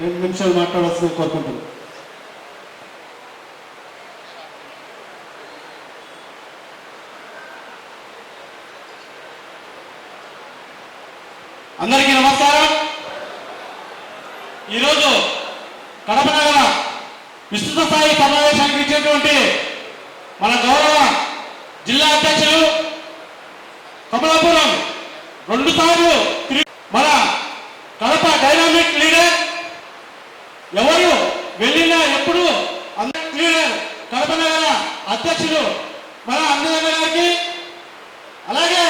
రెండు నిమిషాలు మాట్లాడాల్సింది కోరుకుంటున్నాను అందరికీ నమస్కారం. ఈరోజు కడప నగర విస్తృత స్థాయి సమావేశానికి ఇచ్చినటువంటి మన గౌరవ జిల్లా అధ్యక్షులు కమలాపురం రెండు సార్లు మన కడప డైనామిక్ లీడర్ ఎవరు వెళ్ళినా ఎప్పుడు అందరూ లీడర్ కడప నగర అధ్యక్షుడు మన అందరి గారికి అలాగే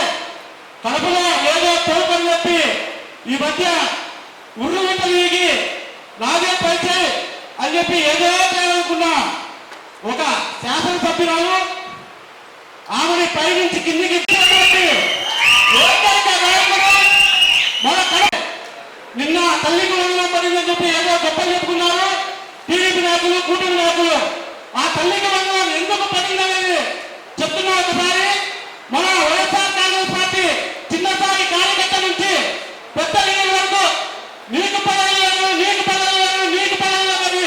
కడపలో ఏదో తోపని చెప్పి ఈ మధ్య ఉర్రు లీగి నాదే పరిచయం అని చెప్పి ఏదో చేయాలనుకున్నా ఒక శాసనసభ్యురాలు ఆమెని పైనుంచి కిందికి నాయకులు కూటమి నాయకులు. ఆ తల్లికి వందనం ఎందుకు పడిందనేది చెప్తున్నా ఒకసారి. మన వైఎస్ఆర్ కాంగ్రెస్ పార్టీ చిన్నసారి కార్యకర్త నుంచి పెద్ద లీడర్ వరకు నీకు పదవులు నీకు పదవులు నీకు పదవులు అని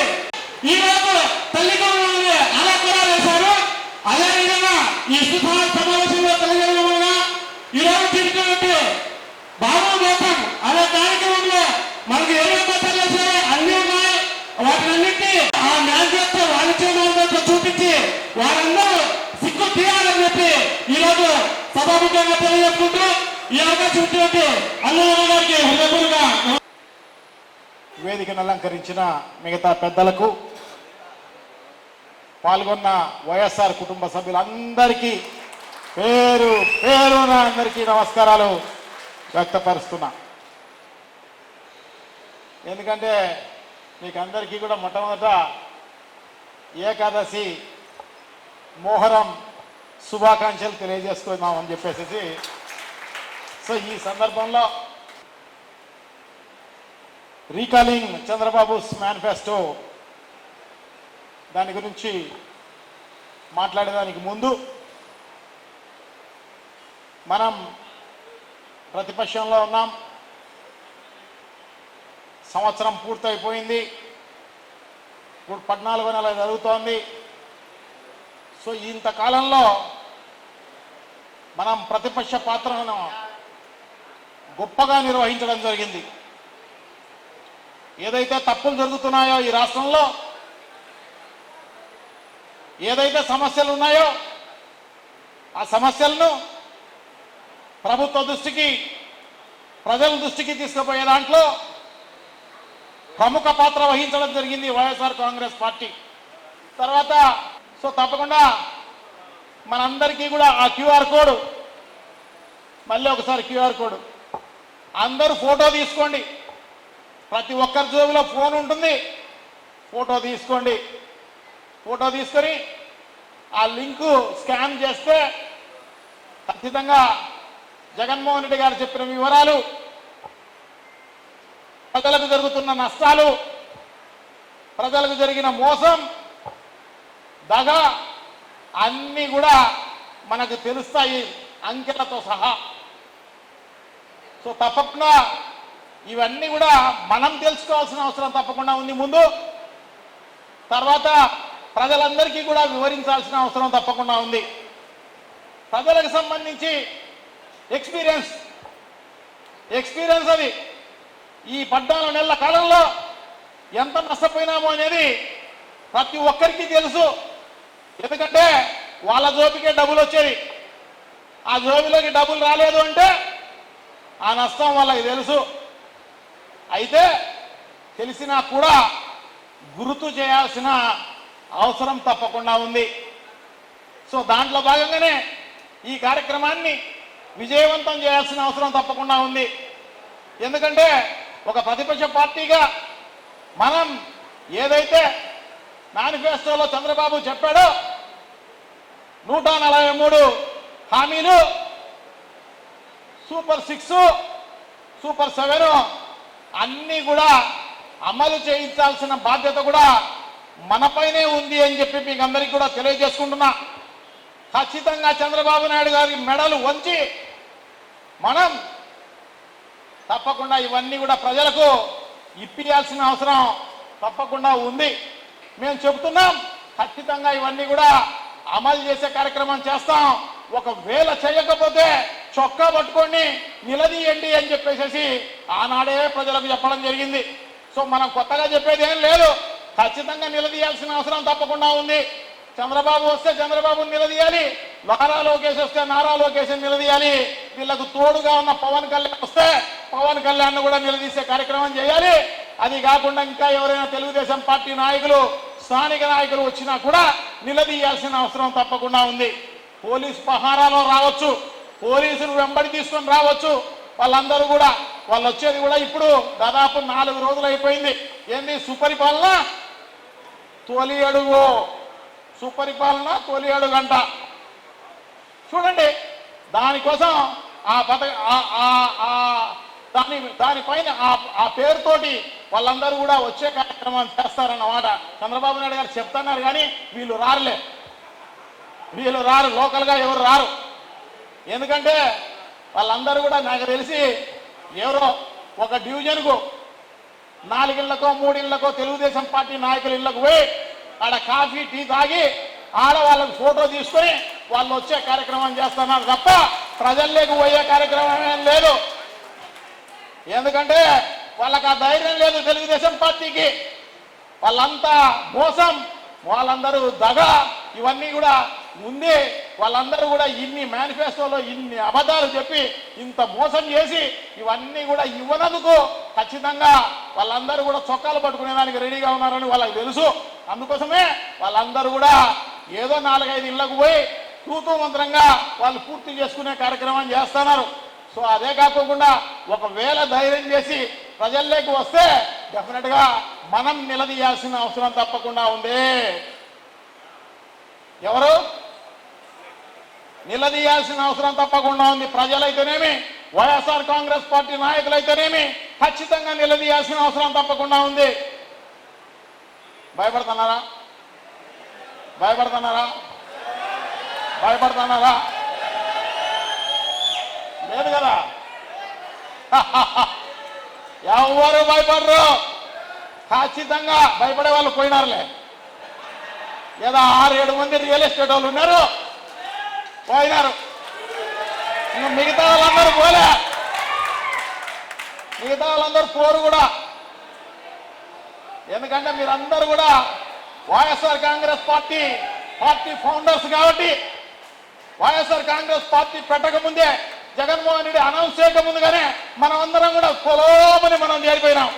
ఈ రోజు తల్లికి అలా కూడా వేశారు. అదే విధంగా ఈ సుధార సమావేశంలో తెలియజేయడం ఈ రోజు తీసుకున్నట్టు బాబు మోసం అనే కార్యక్రమంలో మనకి ఏమేమి పత్రాలు అన్ని ఉన్నాయి. వాటినన్నింటి ఆ మేనిఫెస్టో వాణిజ్య మేనిఫెస్టో చూపించి వారందరూ సిగ్గు తీయాలని చెప్పి ఈ రోజు సభాముఖంగా తెలియజేసుకుంటూ ఈ అవకాశం ఇచ్చినట్టు అన్నయ్య గారికి హృదయపూర్వక వేదికను అలంకరించిన మిగతా పెద్దలకు పాల్గొన్న వైఎస్ఆర్ కుటుంబ సభ్యులందరికీ పేరు పేరున అందరికీ నమస్కారాలు వ్యక్తపరుస్తున్నా. ఎందుకంటే మీకు అందరికీ కూడా మొట్టమొదట ఏకాదశి మోహరం శుభాకాంక్షలు తెలియజేసుకున్నామని చెప్పేసి సో ఈ సందర్భంలో రీకాలింగ్ చంద్రబాబు మేనిఫెస్టో దాని గురించి మాట్లాడేదానికి ముందు మనం ప్రతిపక్షంలో ఉన్నాం. సంవత్సరం పూర్తయిపోయింది. ఇప్పుడు పద్నాలుగో నెల జరుగుతోంది. సో ఇంతకాలంలో మనం ప్రతిపక్ష పాత్రను గొప్పగా నిర్వహించడం జరిగింది. ఏదైతే తప్పులు జరుగుతున్నాయో ఈ రాష్ట్రంలో ఏదైతే సమస్యలు ఉన్నాయో ఆ సమస్యలను ప్రభుత్వ దృష్టికి ప్రజల దృష్టికి తీసుకుపోయే దాంట్లో ప్రముఖ పాత్ర వహించడం జరిగింది వైఎస్ఆర్ కాంగ్రెస్ పార్టీ. తర్వాత సో తప్పకుండా మనందరికీ కూడా ఆ క్యూఆర్ కోడ్ మళ్ళీ ఒకసారి క్యూఆర్ కోడ్. అందరూ ఫోటో తీసుకోండి. ప్రతి ఒక్కరి జోబులో ఫోన్ ఉంటుంది. ఫోటో తీసుకోండి. ఫోటో తీసుకొని ఆ లింకు స్కాన్ చేస్తే ఖచ్చితంగా జగన్మోహన్ రెడ్డి గారు చెప్పిన వివరాలు ప్రజలకు జరుగుతున్న నష్టాలు ప్రజలకు జరిగిన మోసం దగ అన్నీ కూడా మనకు తెలుస్తాయి అంకెలతో సహా. సో తప్పకుండా ఇవన్నీ కూడా మనం తెలుసుకోవాల్సిన అవసరం తప్పకుండా ఉంది ముందు. తర్వాత ప్రజలందరికీ కూడా వివరించాల్సిన అవసరం తప్పకుండా ఉంది. ప్రజలకు సంబంధించి ఎక్స్పీరియన్స్ ఎక్స్పీరియన్స్ అది. ఈ పద్నాలుగు నెలల కాలంలో ఎంత నష్టపోయినామో అనేది ప్రతి ఒక్కరికి తెలుసు. ఎందుకంటే వాళ్ళ జోబికే డబ్బులు వచ్చేది ఆ జోబిలోకి డబ్బులు రాలేదు అంటే ఆ నష్టం వాళ్ళకి తెలుసు. అయితే తెలిసినా కూడా గుర్తు చేయాల్సిన అవసరం తప్పకుండా ఉంది. సో దాంట్లో భాగంగానే ఈ కార్యక్రమాన్ని విజయవంతం చేయాల్సిన అవసరం తప్పకుండా ఉంది. ఎందుకంటే ఒక ప్రతిపక్ష పార్టీగా మనం ఏదైతే మేనిఫెస్టోలో చంద్రబాబు చెప్పాడో నూట నలభై మూడు హామీలు సూపర్ సిక్స్ సూపర్ సెవెన్ అన్నీ కూడా అమలు చేయించాల్సిన బాధ్యత కూడా మనపైనే ఉంది అని చెప్పి మీకు అందరికీ కూడా తెలియజేసుకుంటున్నా. ఖచ్చితంగా చంద్రబాబు నాయుడు గారి మెడలు వంచి మనం తప్పకుండా ఇవన్నీ కూడా ప్రజలకు ఇప్పియాల్సిన అవసరం తప్పకుండా ఉంది. మేము చెబుతున్నాం ఖచ్చితంగా ఇవన్నీ కూడా అమలు చేసే కార్యక్రమం చేస్తాం. ఒకవేళ చేయకపోతే చొక్కా పట్టుకొని నిలదీయండి అని చెప్పేసి ఆనాడే ప్రజలకు చెప్పడం జరిగింది. సో మనం కొత్తగా చెప్పేది ఏం లేదు. ఖచ్చితంగా నిలదీయాల్సిన అవసరం తప్పకుండా ఉంది. చంద్రబాబు వస్తే చంద్రబాబుని నిలదీయాలి. నారా లోకేష్ వస్తే నారా లోకేష్ నిలదీయాలి. వీళ్ళకు తోడుగా ఉన్న పవన్ కళ్యాణ్ వస్తే పవన్ కళ్యాణ్ కూడా నిలదీసే కార్యక్రమం చేయాలి. అది కాకుండా ఇంకా ఎవరైనా తెలుగుదేశం పార్టీ నాయకులు స్థానిక నాయకులు వచ్చినా కూడా నిలదీయాల్సిన అవసరం తప్పకుండా ఉంది. పోలీస్ పహారాలో రావచ్చు. పోలీసులు వెంబడి తీసుకొని రావచ్చు. వాళ్ళందరూ కూడా వాళ్ళు వచ్చేది కూడా ఇప్పుడు దాదాపు నాలుగు రోజులు అయిపోయింది. ఏంది సుపరిపాలన? తొలి అడుగు. సుపరిపాలన తొలి అడుగంట. చూడండి దానికోసం ఆ పథక ఆ- ఆ- ఆ దాని దానిపైన ఆ ఆ పేరుతోటి వాళ్ళందరూ కూడా వచ్చే కార్యక్రమం చేస్తారన్నమాట. చంద్రబాబు నాయుడు గారు చెప్తున్నారు కానీ వీళ్ళు రారులే. వీళ్ళు రారు. లోకల్గా ఎవరు రారు. ఎందుకంటే వాళ్ళందరూ కూడా నాకు తెలిసి ఎవరో ఒక డివిజన్కు నాలుగిళ్ళకో మూడిళ్ళకో తెలుగుదేశం పార్టీ నాయకుల ఇళ్ళకు పోయి ఆడ కాఫీ టీ తాగి ఆడ వాళ్ళకి ఫోటో తీసుకొని వాళ్ళు వచ్చే కార్యక్రమం చేస్తున్నారు తప్ప ప్రజల్లోకి పోయే కార్యక్రమం ఏం లేదు. ఎందుకంటే వాళ్ళకి ఆ ధైర్యం లేదు తెలుగుదేశం పార్టీకి. వాళ్ళంతా మోసం వాళ్ళందరూ దగ ఇవన్నీ కూడా ముందే వాళ్ళందరూ కూడా ఇన్ని మేనిఫెస్టోలో ఇన్ని అబద్ధాలు చెప్పి ఇంత మోసం చేసి ఇవన్నీ కూడా ఇవ్వనందుకు ఖచ్చితంగా వాళ్ళందరూ కూడా చొక్కాలు పట్టుకునేదానికి రెడీగా ఉన్నారని వాళ్ళకి తెలుసు. అందుకోసమే వాళ్ళందరూ కూడా ఏదో నాలుగైదు ఇళ్ళకు పోయి తూతూ మంత్రంగా వాళ్ళు పూర్తి చేసుకునే కార్యక్రమం చేస్తున్నారు. సో అదే కాకుండా ఒకవేళ ధైర్యం చేసి ప్రజల్లోకి వస్తే డెఫినెట్గా మనం నిలదీయాల్సిన అవసరం తప్పకుండా ఉంది. ఎవరు? నిలదీయాల్సిన అవసరం తప్పకుండా ఉంది. ప్రజలైతేనేమి వైఎస్ఆర్ కాంగ్రెస్ పార్టీ నాయకులైతేనేమి ఖచ్చితంగా నిలదీయాల్సిన అవసరం తప్పకుండా ఉంది. భయపడుతున్నారా? భయపడుతున్నారా? భయపడుతున్నారా? లేదు కదా? ఎవరు భయపడరు? ఖచ్చితంగా భయపడే వాళ్ళు పోయినారులే. లేదా ఆరు ఏడు మంది రియల్ ఎస్టేట్ వాళ్ళు ఉన్నారు. పోయినారు. మిగతా వాళ్ళందరూ పోలే. మిగతా వాళ్ళందరూ పోరు కూడా. ఎందుకంటే మీరందరూ కూడా YSR Congress party party founders కాబట్టి వైఎస్ఆర్ కాంగ్రెస్ పార్టీ పెట్టకముందే జగన్మోహన్ రెడ్డి అనౌన్స్ చేయక ముందుగానే మనం అందరం కూడా పొలోమని మనం చేరిపోయినాం.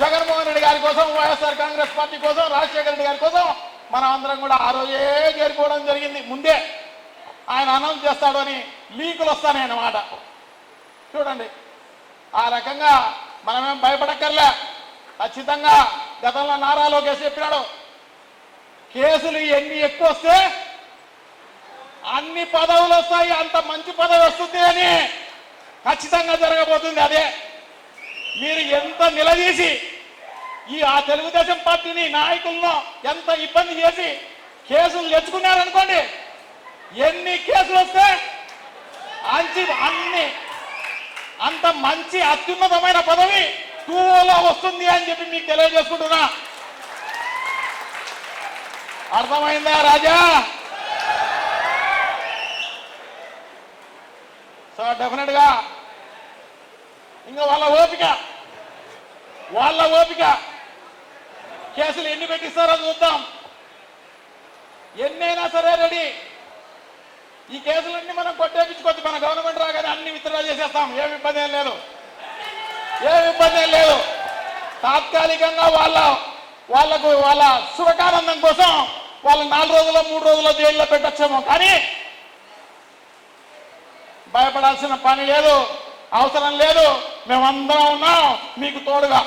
జగన్మోహన్ రెడ్డి గారి కోసం వైఎస్ఆర్ కాంగ్రెస్ పార్టీ కోసం రాజశేఖర రెడ్డి గారి కోసం మనం అందరం కూడా ఆ రోజే చేరిపోవడం జరిగింది. ముందే ఆయన అనౌన్స్ చేస్తాడు అని లీకులు వస్తానన్నమాట చూడండి ఆ రకంగా మనమేం భయపడక్కర్లే. ఖచ్చితంగా గతంలో నారా లోకేష్ చెప్పినాడు కేసులు ఎన్ని ఎక్కువ వస్తే అన్ని పదవులు వస్తాయి అంత మంచి పదవి వస్తుంది అని ఖచ్చితంగా జరగబోతుంది అదే. మీరు ఎంత నిలదీసి ఈ ఆ తెలుగుదేశం పార్టీని నాయకులను ఎంత ఇబ్బంది చేసి కేసులు తెచ్చుకున్నారనుకోండి ఎన్ని కేసులు వస్తే అంచి అన్ని అంత మంచి అత్యున్నతమైన పదవి టూలో వస్తుంది అని చెప్పి మీకు తెలియజేసుకుంటున్నా. అర్థమైందా రాజా? డెఫినెట్గా డెఫినెట్గా. ఇంకా వాళ్ళ ఓపిక. వాళ్ళ ఓపిక. కేసులు ఎన్ని పెట్టిస్తారో చూద్దాం. ఎన్నైనా సరే రెడీ. ఈ కేసులన్నీ మనం కొట్టేపించుకోవచ్చు. మన గవర్నమెంట్ రాగానే అన్ని విత్డ్రా చేసేస్తాం. ఏమి ఇబ్బంది ఏం లేదు. ఏమి ఇబ్బంది ఏం లేదు. తాత్కాలికంగా వాళ్ళ వాళ్ళకు వాళ్ళ శుభకానందం కోసం వాళ్ళు నాలుగు రోజుల్లో మూడు రోజుల్లో జైల్లో పెట్టచ్చేమో. కానీ భయపడాల్సిన పని లేదు అవసరం లేదు మేమందరం ఉన్నాం మీకు తోడుగా.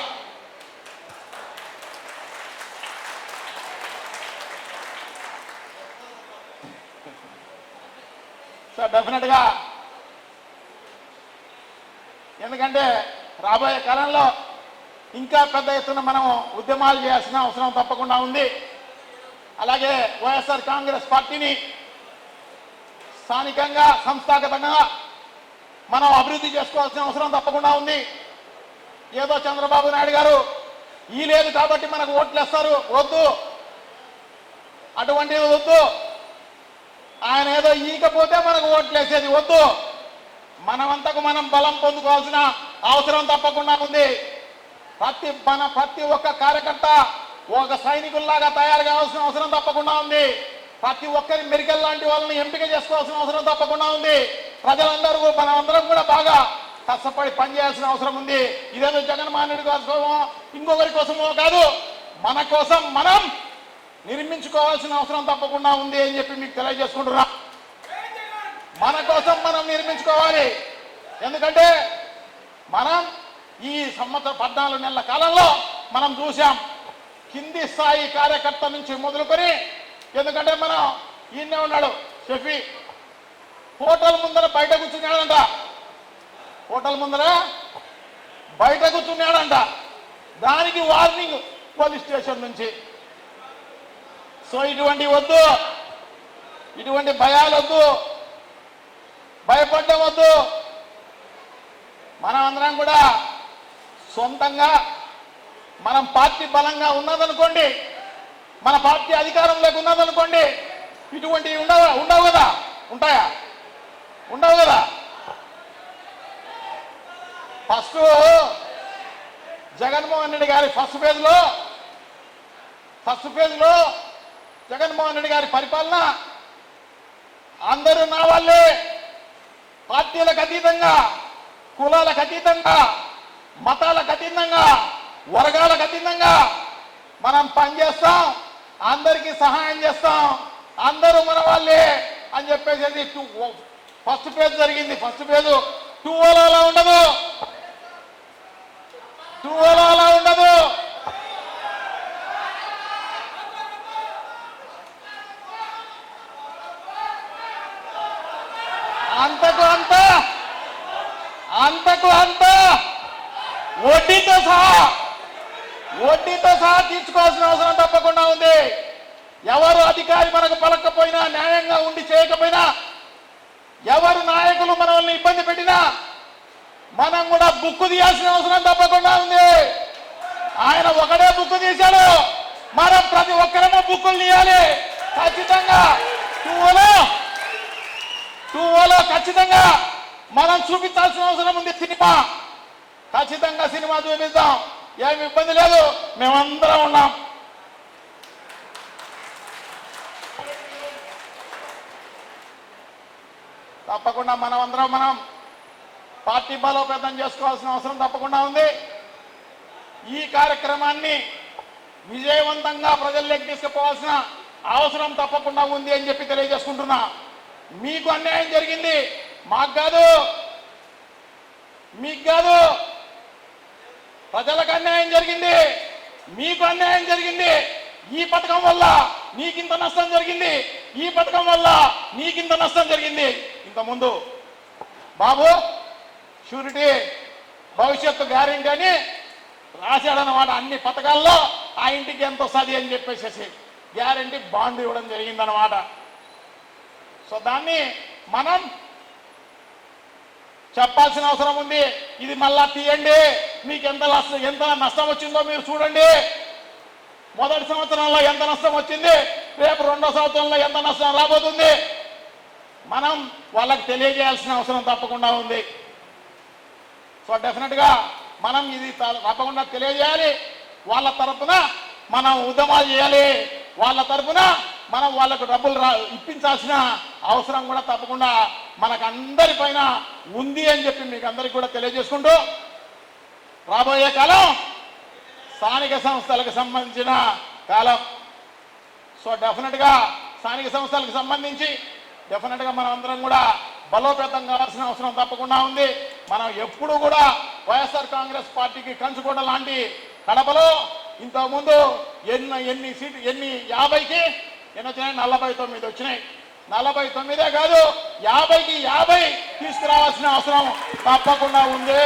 సో డెఫినెట్గా ఎందుకంటే రాబోయే కాలంలో ఇంకా పెద్ద ఎత్తున మనం ఉద్యమాలు చేయాల్సిన అవసరం తప్పకుండా ఉంది. అలాగే వైఎస్ఆర్ కాంగ్రెస్ పార్టీని స్థానికంగా సంస్థాగతంగా మనం అభివృద్ధి చేసుకోవాల్సిన అవసరం తప్పకుండా ఉంది. ఏదో చంద్రబాబు నాయుడు గారు ఈ లేదు కాబట్టి మనకు ఓట్లు వేస్తారు వద్దు అటువంటిది వద్దు. ఆయన ఏదో ఈకపోతే మనకు ఓట్లు వేసేది వద్దు. మనమంతకు మనం బలం పొందుకోవాల్సిన అవసరం తప్పకుండా ఉంది. ప్రతి మన ప్రతి ఒక్క కార్యకర్త ఒక సైనికుల్లాగా తయారు కావాల్సిన అవసరం తప్పకుండా ఉంది. ప్రతి ఒక్కరి మెరికల్ లాంటి వాళ్ళని ఎంపిక చేసుకోవాల్సిన అవసరం తప్పకుండా ఉంది. ప్రజలందరూ మనమందరం కూడా బాగా కష్టపడి పనిచేయాల్సిన అవసరం ఉంది. ఇదేదో జగన్మోహన్ రెడ్డి కోసమో ఇంకొకరి కోసమో కాదు మన కోసం మనం నిర్మించుకోవాల్సిన అవసరం తప్పకుండా ఉంది అని చెప్పి మీకు తెలియజేసుకుంటున్నా. మన కోసం మనం నిర్మించుకోవాలి. ఎందుకంటే మనం ఈ సంవత్సరం పద్నాలుగు నెలల కాలంలో మనం చూసాం కింది స్థాయి కార్యకర్త నుంచి మొదలుకొని ఎందుకంటే మనం ఈయనే ఉన్నాడు షఫీ. హోటల్ ముందర బయట కూర్చున్నాడంట. హోటల్ ముందర బయట కూర్చున్నాడంట. దానికి వార్నింగ్ పోలీస్ స్టేషన్ నుంచి. సో ఇటువంటి వద్దు. ఇటువంటి భయాలు వద్దు. భయపడడం వద్దు. మనం అందరం కూడా సొంతంగా మనం పార్టీ బలంగా ఉన్నదనుకోండి మన పార్టీ అధికారంలోకి ఉన్నదనుకోండి ఇటువంటివి ఉండవు ఉండవు కదా? ఉంటాయా? ఉండవు కదా? ఫస్ట్ జగన్మోహన్ రెడ్డి గారి ఫస్ట్ ఫేజ్లో ఫస్ట్ ఫేజ్లో జగన్మోహన్ రెడ్డి గారి పరిపాలన అందరూ నా వాళ్ళే పార్టీలకు అతీతంగా కులాలకు అతీతంగా మతాలకు అతీతంగా వర్గాలకు అతీతంగా మనం పనిచేస్తాం. అందరికీ సహాయం చేస్తాం. అందరూ మన వాళ్ళే అని చెప్పేసి టూ ఫస్ట్ పేజ్ జరిగింది. ఫస్ట్ పేజ్ టూ అలా ఉండదు. టూ అలా ఉండదు. అంతకు అంత అంతకు అంత. వడ్డీతో సహా వడ్డీతో సహా తీర్చుకోవాల్సిన అధికారి మనకు పలకపోయినా న్యాయంగా ఉండి చేయకపోయినా ఎవరు నాయకులు మనల్ని ఇబ్బంది పెట్టినా మనం కూడా బుక్కు తీయాల్సిన అవసరం తప్పకుండా ఉంది. ఆయన ఒకడే బుక్కు తీశాడు. మనం ప్రతి ఒక్కరము బుక్కులు తీయాలి. ఖచ్చితంగా. టూలో టూలో ఖచ్చితంగా మనం చూపించాల్సిన అవసరం ఉంది సినిమా. ఖచ్చితంగా సినిమా చూపిద్దాం. ఏమి ఇబ్బంది లేదు. మేమందరం ఉన్నాం. తప్పకుండా మనం అందరం మనం పార్టీ బలోపేతం చేసుకోవాల్సిన అవసరం తప్పకుండా ఉంది. ఈ కార్యక్రమాన్ని విజయవంతంగా ప్రజల్లోకి తీసుకుపోవాల్సిన అవసరం తప్పకుండా ఉంది అని చెప్పి తెలియజేసుకుంటున్నా. మీకు అన్యాయం జరిగింది. మాకు కాదు. మీకు కాదు. ప్రజలకు అన్యాయం జరిగింది. మీకు అన్యాయం జరిగింది. ఈ పథకం వల్ల నీకింత నష్టం జరిగింది. ఈ పథకం వల్ల నీకింత నష్టం జరిగింది. ఇంతకుముందు బాబు షూరిటీ భవిష్యత్తు గ్యారెంటీ అని రాశాడనమాట అన్ని పథకాల్లో ఆ ఇంటికి ఎంత వస్తుంది అని చెప్పేసేసి గ్యారెంటీ బాండ్ ఇవ్వడం జరిగిందనమాట సో దాన్ని మనం చెప్పాల్సిన అవసరం ఉంది. ఇది మళ్ళా తీయండి. మీకు ఎంత ఎంత నష్టం వచ్చిందో మీరు చూడండి. మొదటి సంవత్సరంలో ఎంత నష్టం వచ్చింది? రేపు రెండో సంవత్సరంలో ఎంత నష్టం రాబోతుంది? మనం వాళ్ళకి తెలియజేయాల్సిన అవసరం తప్పకుండా ఉంది. సో డెఫినెట్గా మనం ఇది తప్పకుండా తెలియజేయాలి. వాళ్ళ తరపున మనం ఉద్యమాలు చేయాలి. వాళ్ళ తరపున మనం వాళ్ళకు డబ్బులు రా ఇప్పించాల్సిన అవసరం కూడా తప్పకుండా మనకు అందరిపైన ఉంది అని చెప్పి మీకు అందరికి కూడా తెలియజేసుకుంటూ రాబోయే కాలం స్థానిక సంస్థలకు సంబంధించిన కాలం. సో డెఫినెట్గా స్థానిక సంస్థలకు సంబంధించి డెఫినెట్గా మనం అందరం కూడా బలోపేతం కావాల్సిన అవసరం తప్పకుండా ఉంది. మనం ఎప్పుడు కూడా వైఎస్ఆర్ కాంగ్రెస్ పార్టీకి కంచుకోట లాంటి కడపలో ఇంతకుముందు ఎన్ని ఎన్ని సీట్లు ఎన్ని యాభైకి ఎన్ని వచ్చినాయి? నలభై తొమ్మిది వచ్చినాయి. నలభై తొమ్మిదే కాదు యాభైకి యాభై తీసుకురావాల్సిన అవసరం తప్పకుండా ఉంది.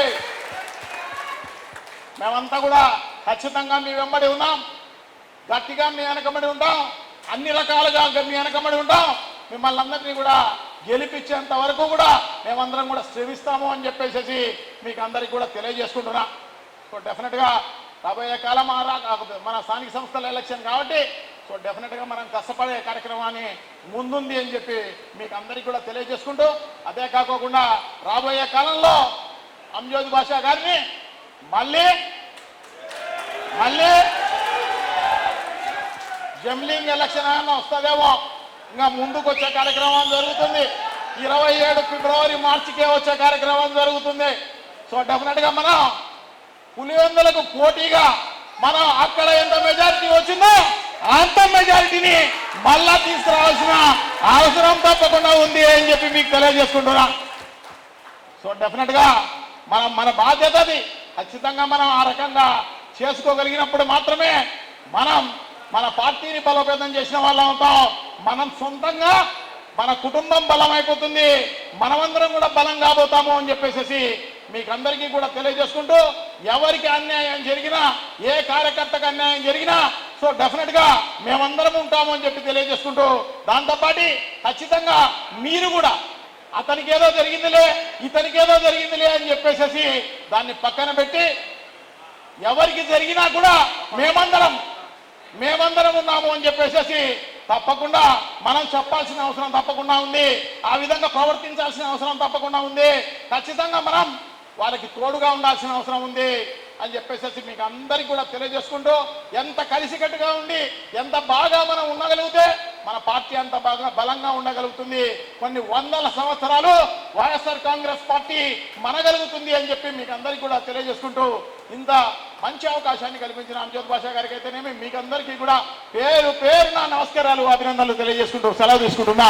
మేమంతా కూడా ఖచ్చితంగా మీ వెంబడి ఉన్నాం. గట్టిగా మీ వెనకబడి ఉంటాం. అన్ని రకాలుగా మీ వెనకబడి ఉంటాం. మిమ్మల్ని అందరినీ కూడా గెలిపించేంత వరకు కూడా మేమందరం కూడా శ్రమిస్తాము అని చెప్పేసి మీకు అందరికి కూడా తెలియజేసుకుంటున్నా. సో డెఫినెట్గా రాబోయే కాలం మన స్థానిక సంస్థల ఎలక్షన్ కాబట్టి సో డెఫినెట్గా మనం కష్టపడే కార్యక్రమాన్ని ముందుంది అని చెప్పి మీకు అందరికీ కూడా తెలియజేసుకుంటూ అదే కాకోకుండా రాబోయే కాలంలో అంజోజ్ భాషా గారిని మళ్ళీ మళ్ళీ జమ్లింగ్ ఎలక్షన్ ఏమన్నా వస్తుందేమో ఇంకా ముందుకు వచ్చే కార్యక్రమం జరుగుతుంది. ఇరవై ఏడు ఫిబ్రవరి మార్చికే వచ్చే కార్యక్రమం జరుగుతుంది. సో డెఫినెట్గా మనం పులివెందులకు పోటీగా మనం అక్కడ ఎంత మెజారిటీ వచ్చిందో అంత మెజారిటీని మళ్ళా తీసుకురావాల్సిన అవసరం తప్పకుండా ఉంది అని చెప్పి మీకు తెలియజేసుకుంటున్నా. సో డెఫినెట్గా మనం మన బాధ్యత అది. ఖచ్చితంగా మనం ఆ రకంగా చేసుకోగలిగినప్పుడు మాత్రమే మనం మన పార్టీని బలోపేతం చేసిన వాళ్ళం అవుతాం. మనం సొంతంగా మన కుటుంబం బలం అయిపోతుంది మనమందరం కూడా బలం కాబోతాము అని చెప్పేసి మీకు అందరికీ కూడా తెలియజేసుకుంటూ ఎవరికి అన్యాయం జరిగినా ఏ కార్యకర్తకు అన్యాయం జరిగినా సో డెఫినెట్గా మేమందరం ఉంటాము అని చెప్పి తెలియజేసుకుంటూ దాంతోపాటి ఖచ్చితంగా మీరు కూడా అతనికి ఏదో జరిగిందిలే ఇతనికి ఏదో జరిగిందిలే అని చెప్పేసేసి దాన్ని పక్కన పెట్టి ఎవరికి జరిగినా కూడా మేమందరం మేమందరం ఉన్నాము అని చెప్పేసేసి తప్పకుండా మనం చెప్పాల్సిన అవసరం తప్పకుండా ఉంది. ఆ విధంగా ప్రవర్తించాల్సిన అవసరం తప్పకుండా ఉంది. ఖచ్చితంగా మనం వాళ్ళకి తోడుగా ఉండాల్సిన అవసరం ఉంది. అని చెప్పేసి మీకు అందరికీ కూడా తెలియజేసుకుంటూ ఎంత కలిసికట్టుగా ఉండి ఎంత బాగా మనం ఉండగలిగితే మన పార్టీ అంత బాగా బలంగా ఉండగలుగుతుంది. కొన్ని వందల సంవత్సరాలు వైఎస్ఆర్ కాంగ్రెస్ పార్టీ మనగలుగుతుంది అని చెప్పి మీకు అందరికీ కూడా తెలియజేసుకుంటూ ఇంత మంచి అవకాశాన్ని కల్పించిన అంజోత్ భాష గారికి అయితేనేమి మీకు అందరికీ కూడా పేరు పేరు నా నమస్కారాలు అభినందనలు తెలియజేసుకుంటూ సెలవు తీసుకుంటున్నా.